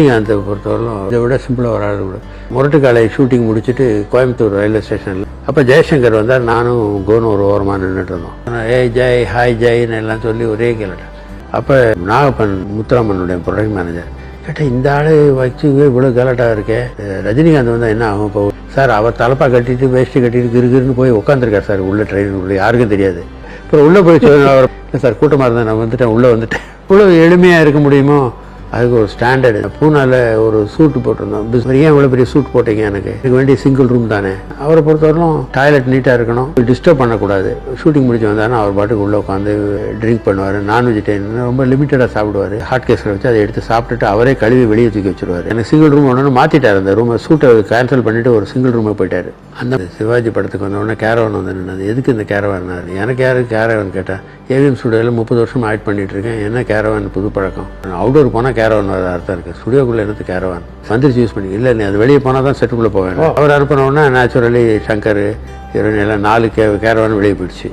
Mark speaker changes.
Speaker 1: ரஜினிகாந்தை பொறுத்தவரைக்கும் இதை விட சிம்பிளாக ஒரு ஆள் கூட. முரட்டுக்காலை ஷூட்டிங் முடிச்சுட்டு கோயம்புத்தூர் ரயில்வே ஸ்டேஷனில் அப்போ ஜெயசங்கர் வந்தார் நானும் கோனு ஒரு ஓரமாக நின்றுட்டு இருந்தோம். ஏ ஏய் ஜெய் ஹாய் ஜெய்ன்னு எல்லாம் சொல்லி ஒரே கேள்விட்டேன் அப்போ நாகப்பன் முத்துராமனுடைய ப்ரொடக்ட் மேனேஜர் கேட்டால் இந்த ஆள் வச்சு இவ்வளோ கலாட்டாக இருக்கே. ரஜினிகாந்த் வந்தால் என்ன ஆகும் இப்போ? சார் அவர் தலப்பா கட்டிட்டு வேஷ்டி கட்டிட்டு கிருகிருன்னு போய் உட்காந்துருக்கார் சார் உள்ள ட்ரெயின் உள்ள யாருக்கும் தெரியாது. அப்புறம் உள்ளே போய் சொல்லி அவர் சார் கூட்டமாக இருந்தேன் நான் வந்துட்டேன் உள்ளே வந்துட்டேன். இவ்வளோ எளிமையாக இருக்க முடியுமோ? அதுக்கு ஒரு ஸ்டாண்டர்டு பூனால ஒரு சூட் போட்டிருந்தோம். பிஸ் ஏன் இவ்வளோ பெரிய சூட் போட்டீங்க எனக்கு? எனக்கு வேண்டிய சிங்கிள் ரூம் தானே. அவரை பொறுத்தவரைக்கும் டாய்லெட் நீட்டாக இருக்கணும். டிஸ்டர்ப் பண்ணக்கூடாது. ஷூட்டிங் முடிச்சு வந்தாலும் அவர் பாட்டுக்கு உள்ளே உட்காந்து ட்ரிங்க் பண்ணுவார். நான் வெஜிடேரியன் ரொம்ப லிமிட்டடாக சாப்பிடுவார். ஹாட் கேஸில் வச்சு அதை எடுத்து சாப்பிட்டுட்டு அவரே கழுவி வெளியே தூக்கி வச்சிருவார். எனக்கு சிங்கிள் ரூம் ஒன்று மாற்றிட்டார் அந்த ரூமை சூட்டை கேன்சல் பண்ணிவிட்டு ஒரு சிங்கிள் ரூமை போயிட்டார். அந்த சிவாஜி படத்துக்கு வந்த உடனே கேரவன் வந்து நின்னது எதுக்கு இந்த கேரவன் எனக்கு யாரு கேரவன் கேட்டேன் ஏவிஎம் ஸ்டுடியோவில் முப்பது வருஷம் ஆக்ட் பண்ணிட்டு இருக்கேன். என்ன கேரவன் புது பழக்கம்? அவுடோர் போனால் கேரவன் வர அர்த்தம் இருக்கு. ஸ்டுடியோக்குள்ளே இருந்து கேரவன் வந்துருச்சு யூஸ் பண்ணி. இல்லை நீ அது வெளியே போனால் தான் செட்டுக்குள்ளே போவேன். அவர் அனுப்பின உடனே நேச்சுரலி சங்கர் ஹீரோயின் எல்லாம் நாலு கே கேரவான் வெளியே போயிடுச்சு.